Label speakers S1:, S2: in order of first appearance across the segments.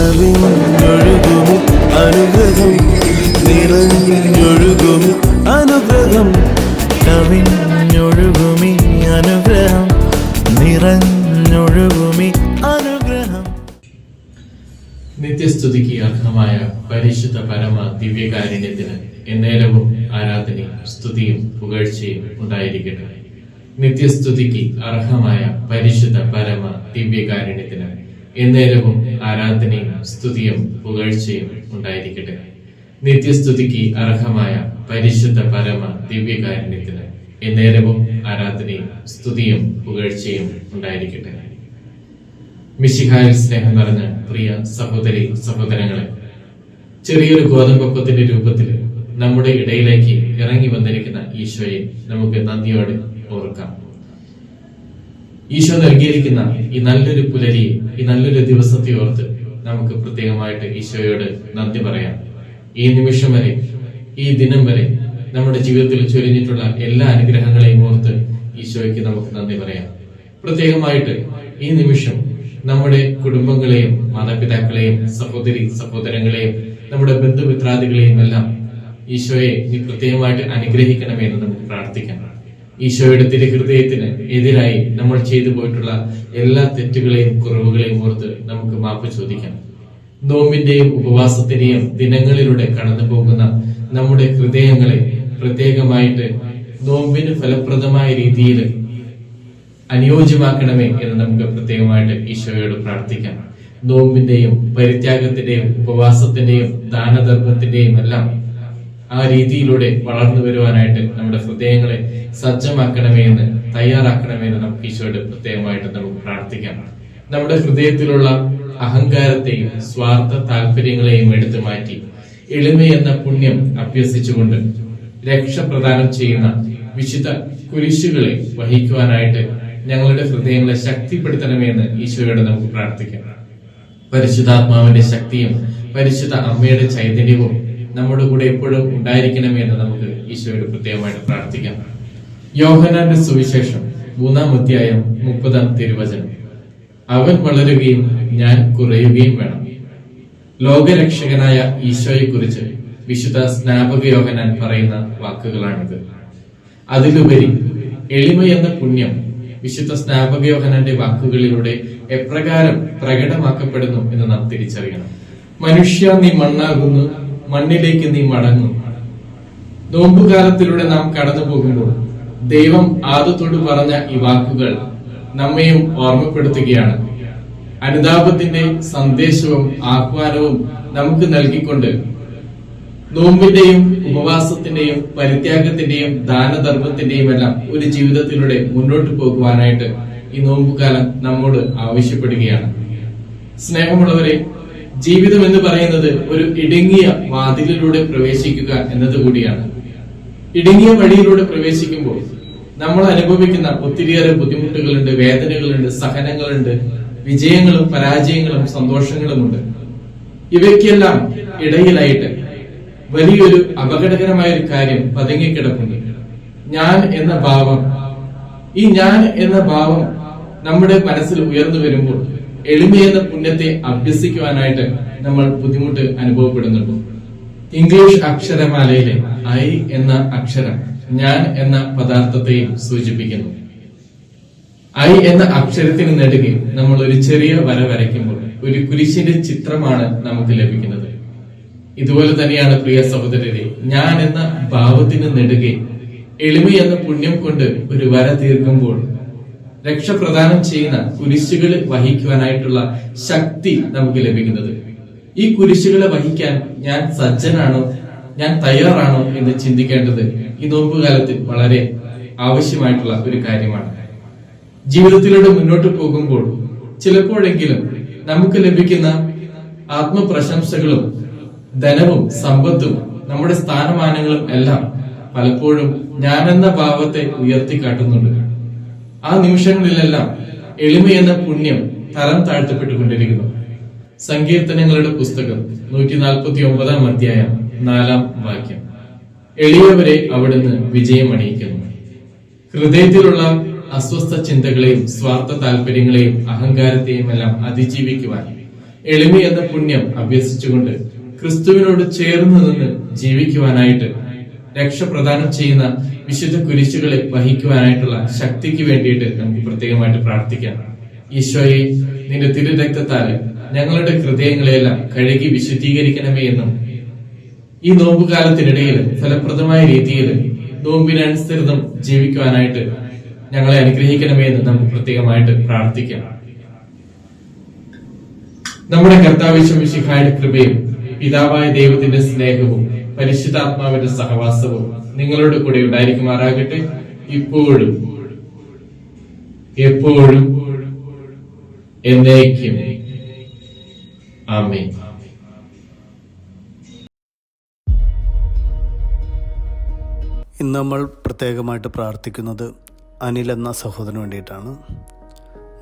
S1: കവിഞ്ഞൊഴുകുമി അനുഗ്രഹം നിറഞ്ഞൊഴുകും അനുഗ്രഹം കവിഞ്ഞൊഴുകുമി അനുഗ്രഹം നിറഞ്ഞൊഴുകുമി അനുഗ്രഹം.
S2: നിത്യസ്തുതിക്ക് അർഹമായ പരിശുദ്ധ പരമ ദിവ്യകാരുണ്യത്തിന് എന്നേരവും ആരാധനയും സ്തുതിയും പുകഴ്ചയും ഉണ്ടായിരിക്കട്ടെ. നിത്യസ്തുതിക്ക് അർഹമായ പരിശുദ്ധ പരമ ദിവ്യകാരുണ്യത്തിന് എന്നേരവും ആരാധനയും സ്തുതിയും പുകഴ്ചയും ഉണ്ടായിരിക്കട്ടെ. നിത്യസ്തുതിക്ക് അർഹമായ പരിശുദ്ധ പരമ ദിവ്യകാരുണ്യത്തിന് എന്നേരവും ആരാധനയും സ്തുതിയും പുകഴ്ചയും ഉണ്ടായിരിക്കട്ടെ. മിശിഹായിൽ സ്നേഹം നിറഞ്ഞ പ്രിയ സഹോദരി സഹോദരങ്ങളെ ചെറിയൊരു ഗോതമ്പപ്പത്തിന്റെ രൂപത്തിൽ നമ്മുടെ ഇടയിലേക്ക് ഇറങ്ങി വന്നിരിക്കുന്ന ഈശോയെ നമുക്ക് നന്ദിയോടെ ഓർക്കാം. ഈശോ നൽകിയിരിക്കുന്ന ഈ നല്ലൊരു പുലരിയെ ഈ നല്ലൊരു ദിവസത്തെ ഓർത്ത് നമുക്ക് പ്രത്യേകമായിട്ട് ഈശോയോട് നന്ദി പറയാം. ഈ നിമിഷം വരെ ഈ ദിനം വരെ നമ്മുടെ ജീവിതത്തിൽ ചൊരിഞ്ഞിട്ടുള്ള എല്ലാ അനുഗ്രഹങ്ങളെയും ഓർത്ത് ഈശോയ്ക്ക് നമുക്ക് നന്ദി പറയാം. പ്രത്യേകമായിട്ട് ഈ നിമിഷം നമ്മുടെ കുടുംബങ്ങളെയും മാതാപിതാക്കളെയും സഹോദരി സഹോദരങ്ങളെയും നമ്മുടെ ബന്ധുമിത്രാദികളെയും എല്ലാം ഈശോയെ നീ പ്രത്യേകമായിട്ട് അനുഗ്രഹിക്കണമേ എന്ന് നമുക്ക് പ്രാർത്ഥിക്കാം. ഈശോയുടെ തിരുഹൃദയത്തിന് എതിരായി നമ്മൾ ചെയ്തു പോയിട്ടുള്ള എല്ലാ തെറ്റുകളെയും കുറവുകളെയും ഓർത്ത് നമുക്ക് മാപ്പ് ചോദിക്കാം. നോമ്പിന്റെയും ഉപവാസത്തിന്റെയും ദിനങ്ങളിലൂടെ കടന്നു പോകുന്ന നമ്മുടെ ഹൃദയങ്ങളെ പ്രത്യേകമായിട്ട് നോമ്പിന് ഫലപ്രദമായ രീതിയിൽ അനുയോജ്യമാക്കണമേ എന്ന് നമുക്ക് പ്രത്യേകമായിട്ട് ഈശോയോട് പ്രാർത്ഥിക്കാം. നോമ്പിന്റെയും പരിത്യാഗത്തിന്റെയും ഉപവാസത്തിന്റെയും ദാനധർമ്മത്തിന്റെയും എല്ലാം ആ രീതിയിലൂടെ വളർന്നു വരുവാനായിട്ട് നമ്മുടെ ഹൃദയങ്ങളെ സജ്ജമാക്കണമേ എന്ന് തയ്യാറാക്കണമേ എന്ന് നമുക്ക് ഈശോയുടെ പ്രത്യേകമായിട്ട് നമുക്ക് പ്രാർത്ഥിക്കാം. നമ്മുടെ ഹൃദയത്തിലുള്ള അഹങ്കാരത്തെയും സ്വാർത്ഥ താല്പര്യങ്ങളെയും എടുത്തു മാറ്റി എളിമ എന്ന പുണ്യം അഭ്യസിച്ചുകൊണ്ട് രക്ഷ പ്രദാനം ചെയ്യുന്ന വിശുദ്ധ കുരിശുകളെ വഹിക്കുവാനായിട്ട് ഞങ്ങളുടെ ഹൃദയങ്ങളെ ശക്തിപ്പെടുത്തണമേ എന്ന് ഈശോയോട് നമുക്ക് പ്രാർത്ഥിക്കാം. പരിശുദ്ധാത്മാവിന്റെ ശക്തിയും പരിശുദ്ധ അമ്മയുടെ ചൈതന്യവും നമ്മുടെ കൂടെ എപ്പോഴും ഉണ്ടായിരിക്കണമേ എന്ന് നമുക്ക് ഈശോയോട് പ്രത്യേകമായിട്ട് പ്രാർത്ഥിക്കാം. യോഹനാന്റെ സുവിശേഷം മൂന്നാം അധ്യായം മുപ്പതാം തിരുവചനം. അവൻ വളരുകയും ഞാൻ കുറയുകയും വേണം. ലോകരക്ഷകനായ ഈശോയെ കുറിച്ച് വിശുദ്ധ സ്നാപക യോഹനാൻ പറയുന്ന വാക്കുകളാണിത്. അതിലുപരി എളിമ എന്ന പുണ്യം വിശുദ്ധ സ്നാപക യോഹനാന്റെ വാക്കുകളിലൂടെ എപ്രകാരം പ്രകടമാക്കപ്പെടുന്നു എന്ന് നാം തിരിച്ചറിയണം. മനുഷ്യ നീ മണ്ണാകുന്നു മണ്ണിലേക്ക് നീ മടങ്ങും. നോമ്പുകാലത്തിലൂടെ നാം കടന്നു പോകുമ്പോൾ ദൈവം ആദത്തോട് പറഞ്ഞ ഈ വാക്കുകൾ നമ്മയും ഓർമ്മപ്പെടുത്തുകയാണ്. അനുതാപത്തിന്റെ സന്ദേശവും ആഹ്വാനവും നമുക്ക് നൽകിക്കൊണ്ട് നോമ്പിന്റെയും ഉപവാസത്തിന്റെയും പരിത്യാഗത്തിന്റെയും ദാനധർമ്മത്തിന്റെയും എല്ലാം ഒരു ജീവിതത്തിലൂടെ മുന്നോട്ട് പോകുവാനായിട്ട് ഈ നോമ്പുകാലം നമ്മോട് ആവശ്യപ്പെടുകയാണ്. സ്നേഹമുള്ളവരെ ജീവിതം എന്ന് പറയുന്നത് ഒരു ഇടുങ്ങിയ വാതിലിലൂടെ പ്രവേശിക്കുക എന്നത് കൂടിയാണ്. ഇടുങ്ങിയ വഴിയിലൂടെ പ്രവേശിക്കുമ്പോൾ നമ്മൾ അനുഭവിക്കുന്ന ഒത്തിരിയേറെ ബുദ്ധിമുട്ടുകളുണ്ട് വേദനകളുണ്ട് സഹനങ്ങളുണ്ട് വിജയങ്ങളും പരാജയങ്ങളും സന്തോഷങ്ങളുമുണ്ട്. ഇവയ്ക്കെല്ലാം ഇടയിലായിട്ട് വലിയൊരു അപകടകരമായ ഒരു കാര്യം പതുങ്ങിക്കിടപ്പുണ്ട് ഞാൻ എന്ന ഭാവം ഈ ഞാൻ എന്ന ഭാവം നമ്മുടെ മനസ്സിൽ ഉയർന്നു വരുമ്പോൾ എളിമയെന്ന പുണ്യത്തെ അഭ്യസിക്കുവാനായിട്ട് നമ്മൾ ബുദ്ധിമുട്ട് അനുഭവപ്പെടുന്നുണ്ട്. ഇംഗ്ലീഷ് അക്ഷരമാലയിലെ ഐ എന്ന അക്ഷരം ഞാൻ എന്ന പദാർത്ഥത്തെയും സൂചിപ്പിക്കുന്നു. ഐ എന്ന അക്ഷരത്തിന് നെടുകെ നമ്മൾ ഒരു ചെറിയ വര വരയ്ക്കുമ്പോൾ ഒരു കുരിശിന്റെ ചിത്രമാണ് നമുക്ക് ലഭിക്കുന്നത്. ഇതുപോലെ തന്നെയാണ് പ്രിയ സഹോദരരെ ഞാൻ എന്ന ഭാവത്തിന് നെടുകെ എളിമ എന്ന പുണ്യം കൊണ്ട് ഒരു വര തീർക്കുമ്പോൾ രക്ഷപ്രദാനം ചെയ്യുന്ന കുരിശുകൾ വഹിക്കുവാനായിട്ടുള്ള ശക്തി നമുക്ക് ലഭിക്കുന്നത്. ഈ കുരിശുകളെ വഹിക്കാൻ ഞാൻ സജ്ജനാണോ? ഞാൻ തയ്യാറാണോ എന്ന് ചിന്തിക്കേണ്ടത് ഈ നോമ്പുകാലത്ത് വളരെ ആവശ്യമായിട്ടുള്ള ഒരു കാര്യമാണ്. ജീവിതത്തിലൂടെ മുന്നോട്ട് പോകുമ്പോൾ ചിലപ്പോഴെങ്കിലും നമുക്ക് ലഭിക്കുന്ന ആത്മപ്രശംസകളും ധനവും സമ്പത്തും നമ്മുടെ സ്ഥാനമാനങ്ങളും എല്ലാം പലപ്പോഴും ഞാനെന്ന ഭാവത്തെ ഉയർത്തിക്കാട്ടുന്നുണ്ട്. ആ നിമിഷങ്ങളിലെല്ലാം എളിമ എന്ന പുണ്യം തരം താഴ്ത്തപ്പെട്ടുകൊണ്ടിരിക്കുന്നു. സങ്കീർത്തനങ്ങളുടെ പുസ്തകം നൂറ്റി നാൽപ്പത്തി ഒമ്പതാം അധ്യായം നാലാം വാക്യം. എളിയവരെ അവിടുന്ന് വിജയം അണിയിക്കുന്നു ഹൃദയത്തിലുള്ള അസ്വസ്ഥ ചിന്തകളെയും സ്വാർത്ഥ താല്പര്യങ്ങളെയും അഹങ്കാരത്തെയും എല്ലാം അതിജീവിക്കുവാൻ എളിമ എന്ന പുണ്യം അഭ്യസിച്ചുകൊണ്ട് ക്രിസ്തുവിനോട് ചേർന്ന് നിന്ന് ജീവിക്കുവാനായിട്ട് രക്ഷ പ്രദാനം ചെയ്യുന്ന വിശുദ്ധ കുരിശുകളെ വഹിക്കുവാനായിട്ടുള്ള ശക്തിക്ക് വേണ്ടിയിട്ട് നമുക്ക് പ്രത്യേകമായിട്ട് പ്രാർത്ഥിക്കാം. ഈശോയെ നിന്റെ തിരുരക്തത്താൽ ഞങ്ങളുടെ ഹൃദയങ്ങളെല്ലാം കഴുകി വിശുദ്ധീകരിക്കണമേ എന്നും ഈ നോമ്പുകാലത്തിനിടയിൽ ഫലപ്രദമായ രീതിയിൽ നോമ്പിനനുസൃതം ജീവിക്കുവാനായിട്ട് ഞങ്ങളെ അനുഗ്രഹിക്കണമേ എന്ന് നമുക്ക് പ്രത്യേകമായിട്ട് പ്രാർത്ഥിക്കാം. നമ്മുടെ കർത്താവിശ്വമിഷിഹായുടെ കൃപയും പിതാവായ ദൈവത്തിന്റെ സ്നേഹവും പരിശുദ്ധാത്മാവിന്റെ സഹവാസവും നിങ്ങളുടെ കൂടെ ഉണ്ടായിരിക്കുമാറാകട്ടെ. ഇപ്പോഴും എപ്പോഴും എന്നേക്കും. ആമേൻ.
S3: ഇന്ന് നമ്മൾ പ്രത്യേകമായിട്ട് പ്രാർത്ഥിക്കുന്നത് അനിൽ എന്ന സഹോദരന് വേണ്ടിയിട്ടാണ്.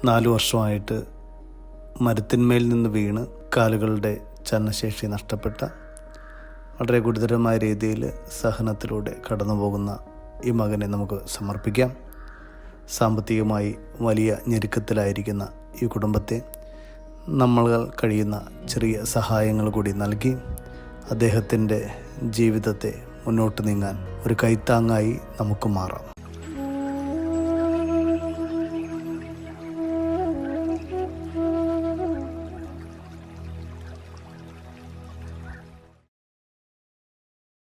S3: നാലു വർഷമായിട്ട് മരത്തിന്മേൽ നിന്ന് വീണ് കാലുകളുടെ ചലനശേഷി നഷ്ടപ്പെട്ട വളരെ ഗുരുതരമായ രീതിയിൽ സഹനത്തിലൂടെ കടന്നു പോകുന്ന ഈ മകനെ നമുക്ക് സമർപ്പിക്കാം. സാമ്പത്തികമായി വലിയ ഞെരുക്കത്തിലായിരിക്കുന്ന ഈ കുടുംബത്തെ നമ്മൾ കഴിയുന്ന ചെറിയ സഹായങ്ങൾ കൂടി നൽകി അദ്ദേഹത്തിന്റെ ജീവിതത്തെ മുന്നോട്ട് നീങ്ങാൻ ഒരു കൈത്താങ്ങായി നമുക്ക് മാറാം.